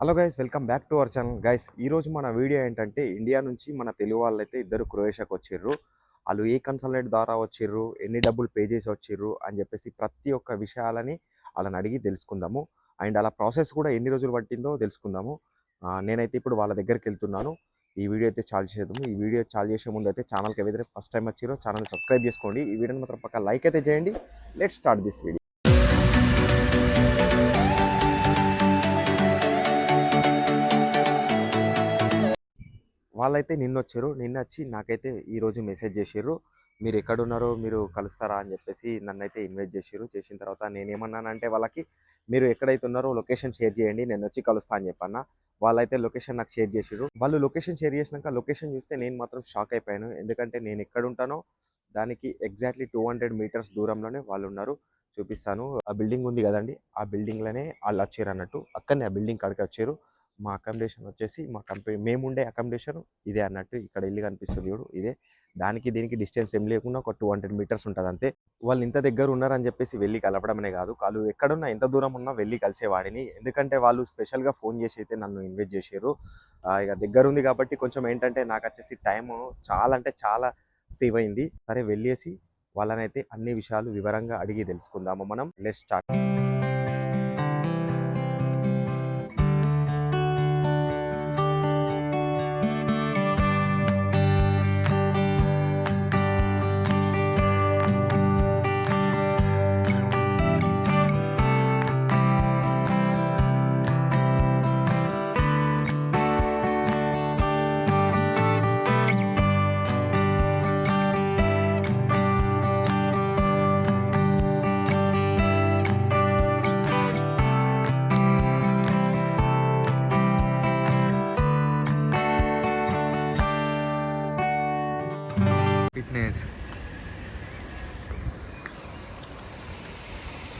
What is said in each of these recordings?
Hello guys welcome back to our channel guys ఈ రోజు మన వీడియో ఏంటంటే ఇండియా నుంచి మన తెలుగు వాళ్ళు అయితే ఇద్దరు క్రొయేషియాకి వచ్చిర్రు వాళ్ళు ఏ కన్సల్టెంట్ ద్వారా వచ్చిర్రు ఎన్ని డబ్బులు పే చేసి వచ్చిర్రు అని చెప్పేసి ప్రతి ఒక్క విషయాలని వాళ్ళని అడిగి తెలుసుకుందాము. అండ్ అలా ప్రాసెస్ కూడా ఎన్ని రోజులు పట్టిందో తెలుసుకుందాము. నేనైతే ఇప్పుడు వాళ్ళ దగ్గరికి వెళ్తున్నాను. ఈ వీడియో అయితే చాలు చేద్దాము ఈ వీడియో చాలు చేసే ముందు అయితే ఛానల్కి ఏదైతే ఫస్ట్ టైం వచ్చిరో ఛానల్ సబ్స్క్రైబ్ చేసుకోండి. ఈ వీడియోని మాత్రం పక్క లైక్ అయితే చేయండి. లెట్ స్టార్ట్ దిస్ వీడియో వాళ్ళైతే నిన్న వచ్చారు నిన్న వచ్చి నాకైతే ఈ రోజు మెసేజ్ చేసారు మీరు ఎక్కడున్నారో మీరు కలుస్తారా? అని చెప్పేసి నన్ను అయితే ఇన్వైట్ చేసారు చేసిన తర్వాత నేనేమన్నానంటే వాళ్ళకి మీరు ఎక్కడైతే ఉన్నారో లొకేషన్ షేర్ చేయండి నేను వచ్చి కలుస్తా అని చెప్పన్నా. వాళ్ళైతే లొకేషన్ నాకు షేర్ చేసారు వాళ్ళు లొకేషన్ షేర్ చేసినాక లొకేషన్ చూస్తే నేను మాత్రం షాక్ అయిపోయాను. ఎందుకంటే నేను ఎక్కడుంటానో దానికి ఎగ్జాక్ట్లీ టూ హండ్రెడ్ మీటర్స్ దూరంలోనే వాళ్ళు ఉన్నారు చూపిస్తాను. ఆ బిల్డింగ్ ఉంది కదండి. ఆ బిల్డింగ్లోనే వాళ్ళు వచ్చారు అన్నట్టు అక్కడనే ఆ బిల్డింగ్ కాడికి వచ్చారు మా అకామిడేషన్ వచ్చేసి మా కంపెనీ మేముండే అకామిడేషన్ ఇదే అన్నట్టు ఇక్కడ ఇల్లు కనిపిస్తుంది చూడు ఇదే. దానికి దీనికి డిస్టెన్స్ ఏం లేకుండా ఒక టూ హండ్రెడ్ మీటర్స్ ఉంటుంది అంతే. వాళ్ళు ఇంత దగ్గర ఉన్నారని చెప్పేసి వెళ్ళి కలపడమనే కాదు. వాళ్ళు ఎక్కడున్నా ఎంత దూరం ఉన్నా వెళ్ళి కలిసేవాడిని ఎందుకంటే వాళ్ళు స్పెషల్గా ఫోన్ చేసి అయితే నన్ను ఇన్వైట్ చేశారు. ఇక దగ్గర ఉంది కాబట్టి కొంచెం ఏంటంటే నాకు వచ్చేసి టైం చాలా అంటే చాలా సేవ్ అయింది. సరే వెళ్ళేసి వాళ్ళనైతే అన్ని విషయాలు వివరంగా అడిగి తెలుసుకుందాము మనం. లెట్ స్టార్ట్ ఫిట్నెస్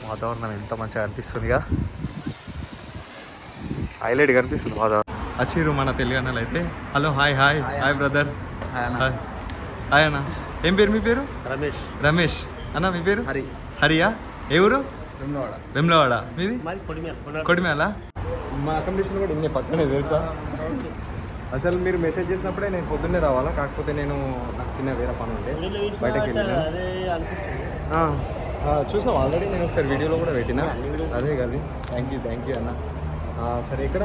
వాతావరణం ఎంత మంచిగా అనిపిస్తుందిగా హైలైట్ కనిపిస్తుంది వాతావరణం. అచ్చిరు మన తెలుగు అన్నలు అయితే. Hello hi hi hi brother hi hi అన్న. ఏం పేరు మీ పేరు? రమేష్. రమేష్. అన్న మీ పేరు? హరి. హరియా? ఏ ఊరు? వెమ్లవాడ. మీది? కొడిమేల మా అకామిడేషన్ కూడా ఇన్నే పక్కనే తెలుసా? అసలు మీరు మెసేజ్ చేసినప్పుడే నేను పొద్దున్నే రావాలా? కాకపోతే నేను నాకు చిన్న వేరే పని ఉండే. బయటకు వెళ్ళినా. అదే అనిపిస్తుంది. ఆ, ఆ, చూసావు ఆల్రెడీ నేను ఒకసారి వీడియోలో కూడా పెట్టినా. అదే కదా. థ్యాంక్ యూ థ్యాంక్ యూ అన్న. సరే ఎక్కడ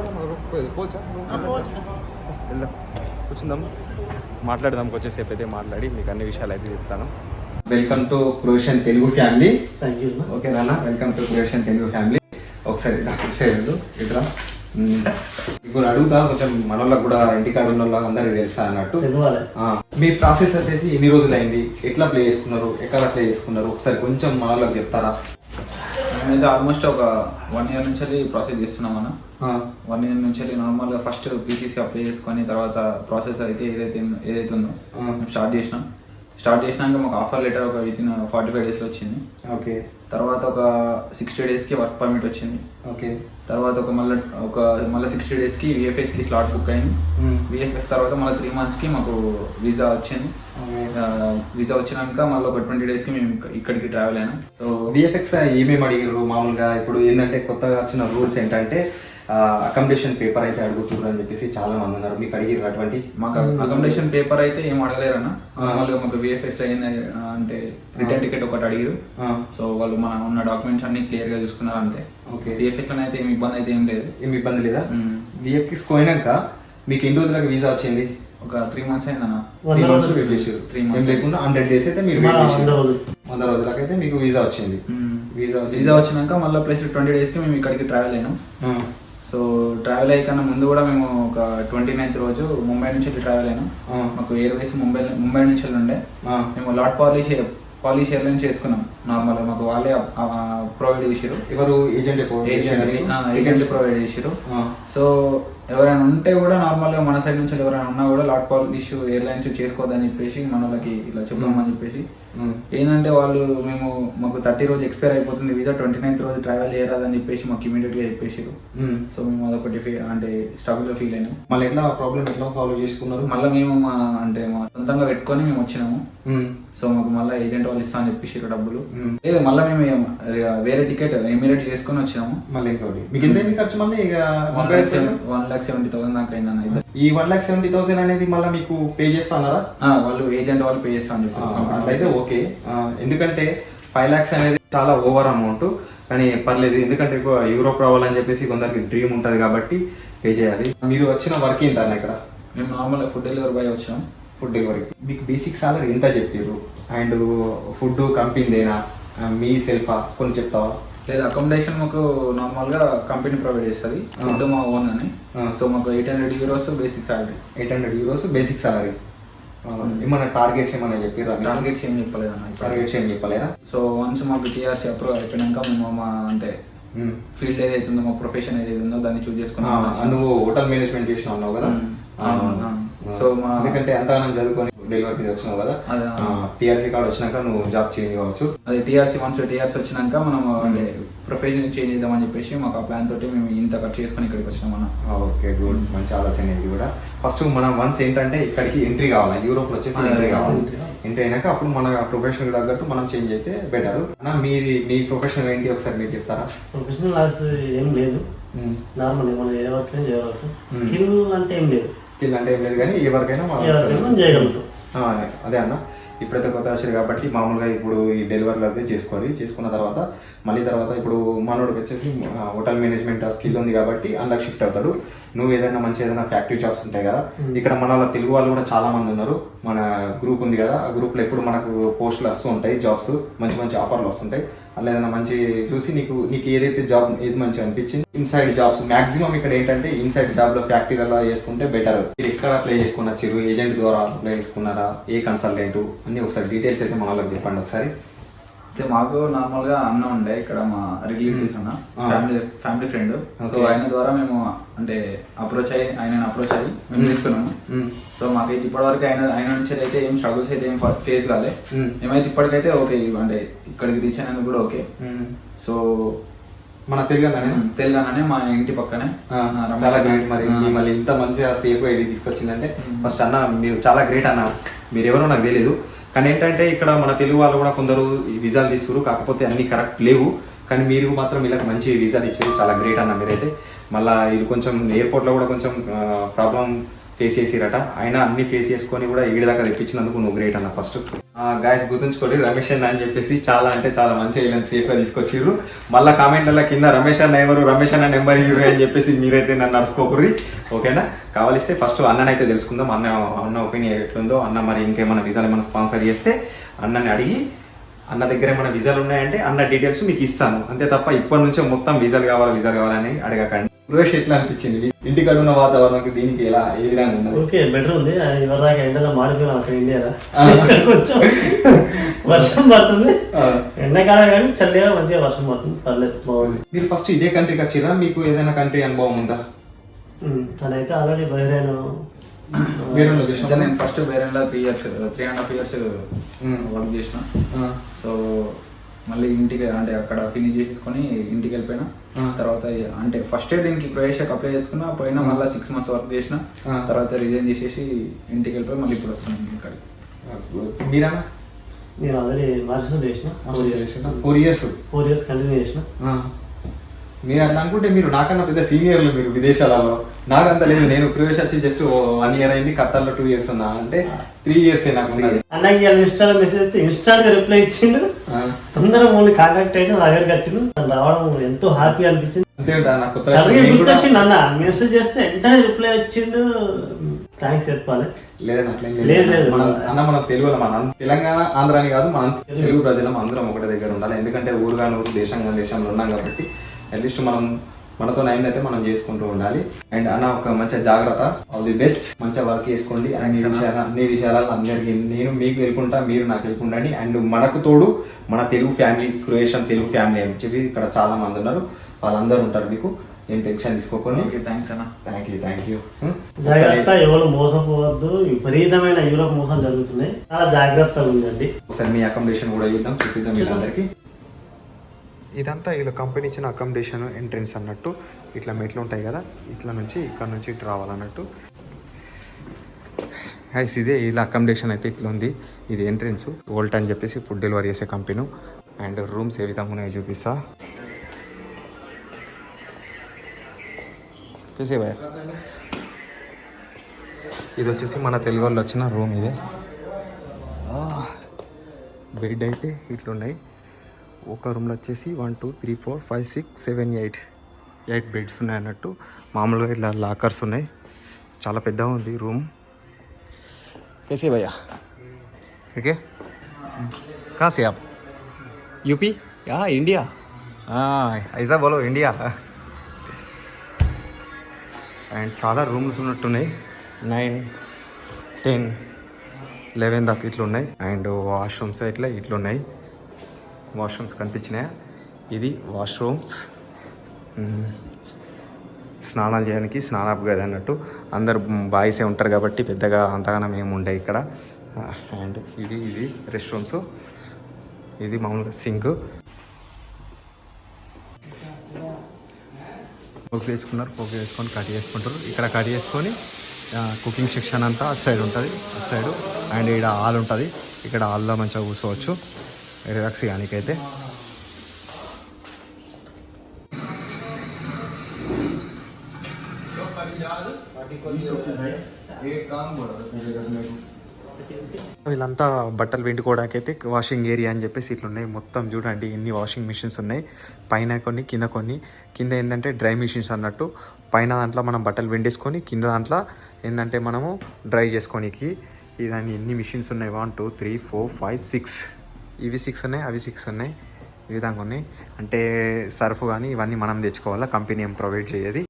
పోచా వెళ్దాం. కూర్చుందాం. మాట్లాడదాం వచ్చేసేపు అయితే మాట్లాడి. మీకు అన్ని విషయాలు అయితే చెప్తాను. Welcome to Croatian Telugu family thank you okay నాన్న. Welcome to creation Telugu family ఒకసారి నాకు ఇప్పుడు అడుగుతా కొంచెం మన వాళ్ళకి కూడా ఇంటికాడ ఉన్న వాళ్ళకి అందరికి తెలుసా అన్నట్టు. మీ ప్రాసెస్ వచ్చేసి ఎన్ని రోజులు అయింది ఎట్లా ప్లే చేసుకున్నారు? ఎక్కడ ప్లే చేసుకున్నారు? ఒకసారి కొంచెం మన వాళ్ళకి చెప్తారా మేమైతే ఆల్మోస్ట్ ఒక వన్ ఇయర్ నుంచి వెళ్ళి ప్రాసెస్ చేస్తున్నాం అన్న. ఆ, వన్ ఇయర్ నుంచి వెళ్ళి నార్మల్గా ఫస్ట్ పీసీసీ అప్లై చేసుకొని తర్వాత ప్రాసెస్ అయితే ఏదైతే ఏదైతే ఉందో స్టార్ట్ చేసినాం. స్టార్ట్ చేసినాక మాకు ఆఫర్ లెటర్ ఒక విత్ ఇన్ ఫార్టీ ఫైవ్ డేస్లో వచ్చింది. ఓకే. తర్వాత ఒక సిక్స్టీ డేస్కి వర్క్ పర్మిట్ వచ్చింది. ఓకే. తర్వాత ఒక మళ్ళీ ఒక మళ్ళీ సిక్స్టీ డేస్కి విఎఫ్ఎస్కి స్లాట్ బుక్ అయింది. విఎఫ్ఎస్ తర్వాత మళ్ళీ త్రీ మంత్స్కి మాకు వీసా వచ్చింది. వీసా వచ్చినాక మళ్ళీ ఒక ట్వంటీ డేస్కి మేము ఇక్క- ఇక్కడికి ట్రావెల్ అయినాం. సో విఎఫ్ఎక్స్ ఏమేమి అడిగారు మామూలుగా. ఇప్పుడు ఏంటంటే కొత్తగా వచ్చిన రూల్స్ ఏంటంటే అకామిడేషన్ పేపర్ అయితే అడుగుతున్నారు అని చెప్పేసి చాలా మంది ఉన్నారు. మీకు అడిగారు అటువంటి? మాకు అకామిడేషన్ పేపర్ అయితే ఏం అడగలేరన్న. నార్మల్గా మాకు విఎఫ్ఎస్ అయింది అంటే రిటర్న్ టికెట్ ఒకటి అడిగారు ఆ, సో వాళ్ళు మన ఉన్న డాక్యుమెంట్స్ అన్ని క్లియర్గా చూసుకున్నారు అంతే. ఓకే. విఎఫ్ఎస్లో అయితే ఏం ఇబ్బంది అయితే ఏం లేదు. ఏమి ఇబ్బంది లేదా? మ్మ్. విఎఫ్ఎక్స్ పోయినాక మీకు ఎన్ని రోజులకు వీసా వచ్చింది? ఒక త్రీ మంత్స్ అయిందన్న. త్రీ మంత్స్ వెయిట్ చేసారు ఏం months. లేకుండా హండ్రెడ్ డేస్ అయితే మీరు వెయిట్ వంద చేసారు రోజులు. వంద రోజులకైతే మీకు వీసా వచ్చింది. వీసా. వీసా వచ్చినాక మళ్ళీ ప్లస్ ట్వంటీ డేస్కి మేము ఇక్కడికి ట్రావెల్ అయినాం. సో ట్రావెల్ అయ్యకన్నా ముందు కూడా మేము ఒక ట్వంటీ నైన్త్ రోజు ముంబై నుంచి వెళ్ళి ట్రావెల్ అయినాం. మాకు ఎయిర్వేస్ ముంబై ముంబై నుంచి వెళ్ళి ఉండే. మేము లాట్ పాలిష్ పాలిష్ ఎయిర్లైన్ చేసుకున్నాం. నార్మల్ మాకు వాళ్ళే ప్రొవైడ్ చేసారు ఎవరు? ఏజెంట్ ఏజెంట్ ఏజెంట్ ప్రొవైడ్ చేసారు సో ఎవరైనా ఉంటే కూడా నార్మల్గా మన సైడ్ నుంచి ఎవరైనా ఉన్నా కూడా లాట్ పాలిష్ ఎయిర్లైన్స్ చేసుకోవద్దని చెప్పేసి మన వాళ్ళకి ఇలా చెప్పామని చెప్పేసి. ఏంటంటే వాళ్ళు మేము మాకు థర్టీ రోజు ఎక్స్పైర్ అయిపోతుంది వీజా ట్వంటీ నైన్త్ రోజు ట్రావెల్ చేయరాదని చెప్పేసి మాకు ఇమీడియట్గా చెప్పేసారు. సో మేము అదొకటి అంటే స్ట్రగుల్లో ఫీల్ అయినాం. మళ్ళీ ఎట్లా ప్రాబ్లం ఎట్లా సాల్వ్ చేసుకున్నారు? మళ్ళీ మేము మా అంటే మా సొంతంగా పెట్టుకొని మేము వచ్చినాము. సో మాకు మళ్ళీ ఏజెంట్ వాళ్ళు ఇస్తా అని చెప్పేసి డబ్బులు. లేదు మళ్ళీ మేము వేరే టికెట్ ఇమీడియట్ చేసుకొని వచ్చినాము. మళ్ళీ ఇంకోటి. మీకు ఎంత ఖర్చు మళ్ళీ? One lakh one lakh seventy thousand దాకా అయిందన్న ఇద్దరు. ఈ వన్ లాక్ సెవెంటీ థౌసండ్ అనేది మళ్ళీ మీకు పే చేస్తానారా వాళ్ళు ఏజెంట్ వాళ్ళు పే చేస్తా అని ఆ, చెప్పారు అట్లయితే ఓకే. ఎందుకంటే ఫైవ్ ల్యాక్స్ అనేది చాలా ఓవర్ అమౌంట్. కానీ పర్లేదు ఎందుకంటే ఎక్కువ యూరోప్ రావాలని చెప్పేసి కొందరికి డ్రీమ్ ఉంటుంది కాబట్టి పే చేయాలి. మీరు వచ్చిన వర్క్ ఏంటన్న ఇక్కడ? మేము నార్మల్ ఫుడ్ డెలివరీ బాయ్ వచ్చాం. Food delivery. మీకు బేసిక్ సాలరీ ఎంత చెప్పారు అండ్ ఫుడ్ కంపెనీదేనా? మీ సెల్ఫా? కొన్ని చెప్తావా? లేదా అకామిడేషన్ మాకు నార్మల్గా కంపెనీ ప్రొవైడ్ చేస్తుంది. ఫుడ్ మా ఓన్ అని. సో మాకు eight hundred euros basic salary eight hundred euros basic salary ఏమన్నా టార్గెట్స్ ఏమన్నా చెప్పారా టార్గెట్స్ ఏం చెప్పలేదన్న ఇప్పుడు. టార్గెట్స్ ఏం చెప్పలేరా? సో వన్స్ మాకు టీఆర్సీ అప్రూవ్ అయిపోయినాక మేము మా అంటే. ఫీల్డ్ ఏదైతే ఉందో మా ప్రొఫెషన్ ఏదైతే ఉందో దాన్ని చూస్ ఆ, చేసుకున్నాం నువ్వు హోటల్ మేనేజ్మెంట్ చేసిన ఉన్నావు కదా. సో మా- ఎందుకంటే అంతగానం చదువుకొని డెలివరీ వచ్చినావు కదా? అదే, టీఆర్సీ కార్డ్ వచ్చినాక నువ్వు జాబ్ చేంజ్ కావచ్చు. అదే టీఆర్సీ వన్స్ టీఆర్సీ వచ్చినాక మనం అంటే ప్రొఫెషన్ చేంజ్ చేద్దామని చెప్పేసి మాకు ఆ ప్లాన్ తోటి మేము ఇంత ఖర్చు చేసుకొని ఇక్కడికి వచ్చినాం అన్న. Okay good. మంచి ఆలోచన ఇది కూడా. ఫస్ట్ మనం వన్స్ ఏంటంటే ఇక్కడికి ఎంట్రీ కావాలి? యూరోప్లో వచ్చేసి ఎంట్రీ కావాలి. ఎంట్రీ అయినాక అప్పుడు మన ప్రొఫెషన్ తగ్గట్టు మనం చేంజ్ అయితే బెటర్ మీది మీ ప్రొఫెషన్ ఏంటి? ఒకసారి మీరు చెప్తారా? ప్రొఫెషనల్ లాస్ ఏం లేదు. నార్మల్ మనం ఏ వర్క్ అయినా చేయవచ్చు. స్కిల్ అంటే ఏం లేదు. స్కిల్ అంటే ఏం లేదు కానీ ఏ మనం వర్క్ అయినా మనం చేయగలుగుతాం. ఆ, అదే అన్న. ఇప్పుడైతే కొత్త వచ్చారు కాబట్టి మామూలుగా ఇప్పుడు ఈ డెలివరీలు అయితే చేసుకోవాలి. చేసుకున్న తర్వాత మళ్ళీ తర్వాత ఇప్పుడు మనోడికి వచ్చేసి హోటల్ మేనేజ్మెంట్ స్కిల్ ఉంది కాబట్టి అందులోకి షిఫ్ట్ అవుతాడు. నువ్వు ఏదైనా మంచి ఏదైనా ఫ్యాక్టరీ జాబ్స్ ఉంటాయి కదా ఇక్కడ మన తెలుగు వాళ్ళు కూడా చాలా మంది ఉన్నారు. మన గ్రూప్ ఉంది కదా ఆ గ్రూప్లో ఎప్పుడు మనకు పోస్టులు వస్తూ ఉంటాయి జాబ్స్ మంచి మంచి ఆఫర్లు వస్తుంటాయి. అలా ఏదైనా మంచి చూసి నీకు నీకు ఏదైతే జాబ్ ఏది మంచి అనిపించింది ఇన్సైడ్ జాబ్స్ మాక్సిమం ఇక్కడ ఏంటంటే ఇన్సైడ్ జాబ్లో ఫ్యాక్టరీలలో చేసుకుంటే బెటర్ మీరు ఎక్కడ అప్లై చేసుకున్న చిరు ఏజెంట్ ద్వారా అప్లై చేసుకున్నారా ఏ కన్సల్టెంట్ అన్ని ఒకసారి డీటెయిల్స్ అయితే మన వాళ్ళకి చెప్పండి ఒకసారి. అయితే మాకు నార్మల్గా అన్న ఉండే ఇక్కడ మా రిలేటివ్స్ అన్న ఆ. Family family friend so. ఆయన ద్వారా మేము అంటే అప్రోచ్ అయ్యి ఆయన అప్రోచ్ అయ్యి మేము Mm. తీసుకున్నాము మ్మ్. సో మాకైతే ఇప్పటివరకు ఆయన ఆయన నుంచి అయితే ఏం స్ట్రగుల్స్ అయితే ఏం ఫేస్ కాలే మ్మ్. మేమైతే ఇప్పటికైతే ఓకే అంటే ఇక్కడికి రీచ్ అయినందుకు కూడా ఓకే. సో మన తెలుగు అన్ననే? తెలంగాణనే మా ఇంటి పక్కనే చాలా. గ్రేట్ మరి. మిమ్మల్ని ఇంత మంచిగా సేఫ్ ఐడి తీసుకొచ్చిందంటే. ఫస్ట్ అన్న మీరు చాలా గ్రేట్ అన్న మీరు ఎవరో నాకు తెలియదు కానీ ఏంటంటే ఇక్కడ మన తెలుగు వాళ్ళు కూడా కొందరు ఈ వీసాలు తీసుకురు కాకపోతే అన్ని కరెక్ట్ లేవు కానీ మీరు మాత్రం వీళ్ళకి మంచి వీసాలు ఇచ్చారు చాలా గ్రేట్ అన్న మీరైతే మళ్ళీ ఇది కొంచెం ఎయిర్పోర్ట్లో కూడా కొంచెం ప్రాబ్లం ఫేస్ చేసిరట. అయినా అన్ని ఫేస్ చేసుకొని కూడా ఈడి దాకా తెప్పించినందుకు నువ్వు గ్రేట్ అన్న ఫస్ట్ గాయస్ గుర్తుంచుకోండి రమేష్ అన్న అని చెప్పేసి చాలా అంటే చాలా మంచిగా వీళ్ళని సేఫ్గా తీసుకొచ్చిర్రు. మళ్ళీ కామెంట్ల కింద రమేష్ అన్న ఎవరు రమేష్ అన్న నెంబర్ ఇవ్వరు అని చెప్పేసి మీరైతే నన్ను నడుచుకోకూరి ఓకేనా కావలిస్తే ఫస్ట్ అన్ననైతే తెలుసుకుందాం. అన్న అన్న ఒపీనియన్ ఎట్లుందో అన్న మరి ఇంకేమైనా విజాలు ఏమైనా స్పాన్సర్ చేస్తే అన్నని అడిగి అన్న దగ్గర ఏమైనా విజాలు ఉన్నాయంటే అన్న డీటెయిల్స్ మీకు ఇస్తాను. అంతే తప్ప ఇప్పటి నుంచే మొత్తం విజాలు కావాలి విజాలు కావాలని అడగకండి. సురేష్ ఎట్లా అనిపించింది? ఇంటికాడ ఉన్న వాతావరణంకి దీనికి ఎలా ఏ విధంగా ఉన్నది? ఓకే బెటర్ ఉంది. ఇవరిదాకా ఎండలో మాడిపోయినాం అక్కడ ఇండియాలో. కొంచెం వర్షం పడుతుంది. ఎండాకాలం కానీ చల్లిగా మంచిగా వర్షం పడుతుంది. పర్లేదు బాగుంది. మీరు ఫస్ట్ ఇదే కంట్రీకి వచ్చిరా? మీకు ఏదైనా కంట్రీ అనుభవం ఉందా? తనైతే ఆల్రెడీ బహిరైన? నేను first బేరెన్లో three years three and half years. Work చేసిన. సో మళ్ళీ ఇంటికి అంటే అక్కడ ఫినిష్ చేసేసుకొని ఇంటికి వెళ్ళిపోయినా. ఆ. తర్వాత అంటే ఫస్ట్ దీనికి క్రొయేషియాకి అప్లై చేసుకున్నా పోయినా మళ్ళీ సిక్స్ మంత్స్ వర్క్ చేసిన. ఆ. తర్వాత రిజైన్ చేసేసి ఇంటికి వెళ్ళిపోయి మళ్ళీ ఇప్పుడు వస్తున్నాను ఇక్కడ మీరన్నా? నేను ఆల్రెడీ మార్చిన చేసిన. Four years four years continue చేసిన. మీరు అట్లా అనుకుంటే మీరు నాకన్నా పెద్ద సీనియర్లు మీరు విదేశాలలో. నాకంత లేదు నేను క్రొయేష్ వచ్చి జస్ట్ వన్ ఇయర్ అయింది ఖత్తర్లో టూ ఇయర్స్ ఉన్నా. అంటే త్రీ ఇయర్స్ నాకు ఉన్నది. అన్నకి ఇన్స్టాలో మెసేజ్ అయితే ఇన్స్టాల్ రిప్లై ఇచ్చిండు. తొందరగా మమ్మల్ని కాంటాక్ట్ అయ్యి నా దగ్గరికి వచ్చిండు. రావడం ఎంతో హ్యాపీ అనిపించింది. అంతే నాకు గుర్తొచ్చిండు అన్న. మెసేజ్ చేస్తే వెంటనే రిప్లై వచ్చిండు. థ్యాంక్స్ చెప్పాలి. లేదు, లేదు. మనం అన్న మనం తెలుగు మన తెలంగాణ ఆంధ్ర అని కాదు మనం తెలుగు. ప్రజలం అందరం ఒకటే దగ్గర ఉండాలి. ఎందుకంటే ఊరుగా ఊరు దేశంగా దేశంలో ఉన్నాం కాబట్టి అట్లీస్ట్ మనం మనతో అయిందైతే మనం చేసుకుంటూ ఉండాలి. అండ్ అన్న ఒక మంచి జాగ్రత్త. ఆల్ ది బెస్ట్ మంచిగా వర్క్ చేసుకోండి. అన్ని. విషయాలు అన్ని విషయాలు అందరికి నేను మీకు వెళ్ళుకుంటా మీరు నాకు వెళ్ళుకుంటండి. అండ్ మనకు తోడు మన Telugu family Croatian Telugu family అని చెప్పి ఇక్కడ చాలా మంది ఉన్నారు. వాళ్ళందరూ ఉంటారు మీకు. ఏం టెన్షన్ తీసుకోకండి. ఓకే థ్యాంక్స్ అన్న. థ్యాంక్ యూ థ్యాంక్ యూ జాగ్రత్త ఎవరు మోసపోవద్దు. విపరీతమైన యూరోప్ మోసాలు జరుగుతున్నాయి. చాలా జాగ్రత్తగా ఉందండి ఒకసారి మీ అకామిడేషన్ కూడా చూద్దాం. చూపిద్దాం చూద్దాం. ఇదంతా వీళ్ళ కంపెనీ ఇచ్చిన అకామిడేషన్ ఎంట్రెన్స్ అన్నట్టు ఇట్లా మెట్లు ఉంటాయి కదా ఇట్లా నుంచి ఇక్కడ నుంచి ఇటు రావాలన్నట్టు. హైస్ ఇదే ఇలా అకామిడేషన్ అయితే ఇట్లా ఉంది ఇది ఎంట్రెన్స్ ఓల్ట్ అని చెప్పేసి ఫుడ్ డెలివరీ చేసే కంపెనీ అండ్ రూమ్స్ ఏ విధంగా ఉన్నాయో చూపిస్తా. కేసే భయ ఇది వచ్చేసి మన తెలుగు వాళ్ళు వచ్చిన రూమ్ ఇదే. Ah, బెడ్ అయితే ఇట్లున్నాయి. ఒక రూమ్లో వచ్చేసి one two three four five six seven eight eight beds ఉన్నాయి అన్నట్టు మామూలుగా ఇట్లా లాకర్స్ ఉన్నాయి చాలా పెద్దగా ఉంది రూమ్ कैसे भैया ठीक है कहाँ से आप यूपी यहाँ इंडिया हाँ ऐसा बोलो इंडिया అండ్ చాలా రూమ్స్ ఉన్నట్టున్నాయి నైన్ టెన్ లెవెన్ దాకా ఇట్లా ఉన్నాయి అండ్ వాష్రూమ్స్ ఇట్లా ఇట్లా ఉన్నాయి వాష్రూమ్స్ కనిపించినాయి? ఇది వాష్రూమ్స్. స్నానాలు చేయడానికి స్నానపు గది అన్నట్టు. అందరు బాయ్సే ఉంటారు కాబట్టి పెద్దగా అంతగానం ఏమి ఉండే ఇక్కడ. అండ్ ఇది ఇది రెస్ట్ రూమ్స్ ఇది మామూలుగా సింక్. పోక్ వేసుకున్నారు. పోక్ వేసుకొని కట్ చేసుకుంటారు. ఇక్కడ కట్ చేసుకొని కుకింగ్ సెక్షన్ అంతా అటు సైడ్ ఉంటుంది. అటు సైడ్. అండ్ ఇక్కడ హాల్ ఉంటుంది. ఇక్కడ హాల్లో మంచిగా కూర్చోవచ్చు. రిలాక్స్ కానికైతే వీళ్ళంతా బట్టలు పిండుకోవడానికి అయితే వాషింగ్ ఏరియా అని చెప్పేసి ఇట్లా ఉన్నాయి మొత్తం చూడండి ఎన్ని వాషింగ్ మిషన్స్ ఉన్నాయి. పైన కొన్ని కింద కొన్ని. కింద ఏంటంటే డ్రై మిషన్స్ అన్నట్టు. పైన దాంట్లో మనం బట్టలు పిండేసుకొని కింద దాంట్లో ఏంటంటే మనము డ్రై చేసుకోనికి. ఇదాన్ని ఎన్ని మిషన్స్ ఉన్నాయి? One two three four five six ఇవి సిక్స్ ఉన్నాయి అవి సిక్స్ ఉన్నాయి. ఈ విధంగా ఉన్నాయి. అంటే సర్ఫ్ కానీ ఇవన్నీ మనం తెచ్చుకోవాలా కంపెనీ ఏం ప్రొవైడ్ చేయదు.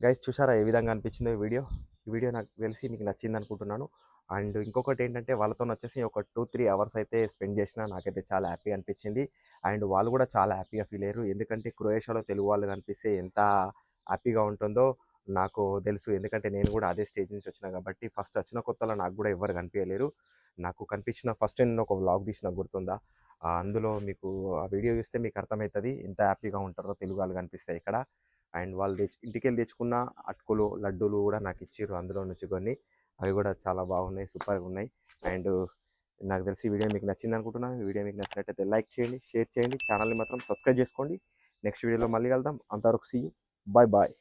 గైస్ చూసారా ఏ విధంగా అనిపించిందో ఈ వీడియో? ఈ వీడియో నాకు తెలిసి మీకు నచ్చింది అనుకుంటున్నాను. అండ్ ఇంకొకటి ఏంటంటే వాళ్ళతో వచ్చేసి ఒక టూ త్రీ అవర్స్ అయితే స్పెండ్ చేసిన నాకైతే చాలా హ్యాపీ అనిపించింది. అండ్ వాళ్ళు కూడా చాలా హ్యాపీగా ఫీల్ అయ్యారు. ఎందుకంటే క్రొయేషియాలో తెలుగు వాళ్ళు కనిపిస్తే ఎంత హ్యాపీగా ఉంటుందో నాకు తెలుసు. ఎందుకంటే నేను కూడా అదే స్టేజ్ నుంచి వచ్చిన కాబట్టి ఫస్ట్ వచ్చిన కొత్తలో నాకు కూడా ఎవరు కనిపించలేరు. నాకు కనిపించిన ఫస్ట్ నేను ఒక వ్లాగ్ తీసిన గుర్తుందా? అందులో మీకు ఆ వీడియో చూస్తే మీకు అర్థమవుతుంది ఎంత హ్యాపీగా ఉంటారో తెలుగు వాళ్ళు కనిపిస్తాయి ఇక్కడ. అండ్ వాళ్ళు తెచ్చి ఇంటికి వెళ్ళి తెచ్చుకున్న అటుకులు లడ్డూలు కూడా నాకు ఇచ్చారు అందులో నుంచి కొన్ని. అవి కూడా చాలా బాగున్నాయి సూపర్గా ఉన్నాయి. అండ్ నాకు తెలిసి వీడియో మీకు నచ్చింది అనుకుంటున్నాను వీడియో మీకు నచ్చినట్టయితే లైక్ చేయండి షేర్ చేయండి. ఛానల్ని మాత్రం సబ్స్క్రైబ్ చేసుకోండి. నెక్స్ట్ వీడియోలో మళ్ళీ కలుద్దాం. అంతవరకు సీ బాయ్ బాయ్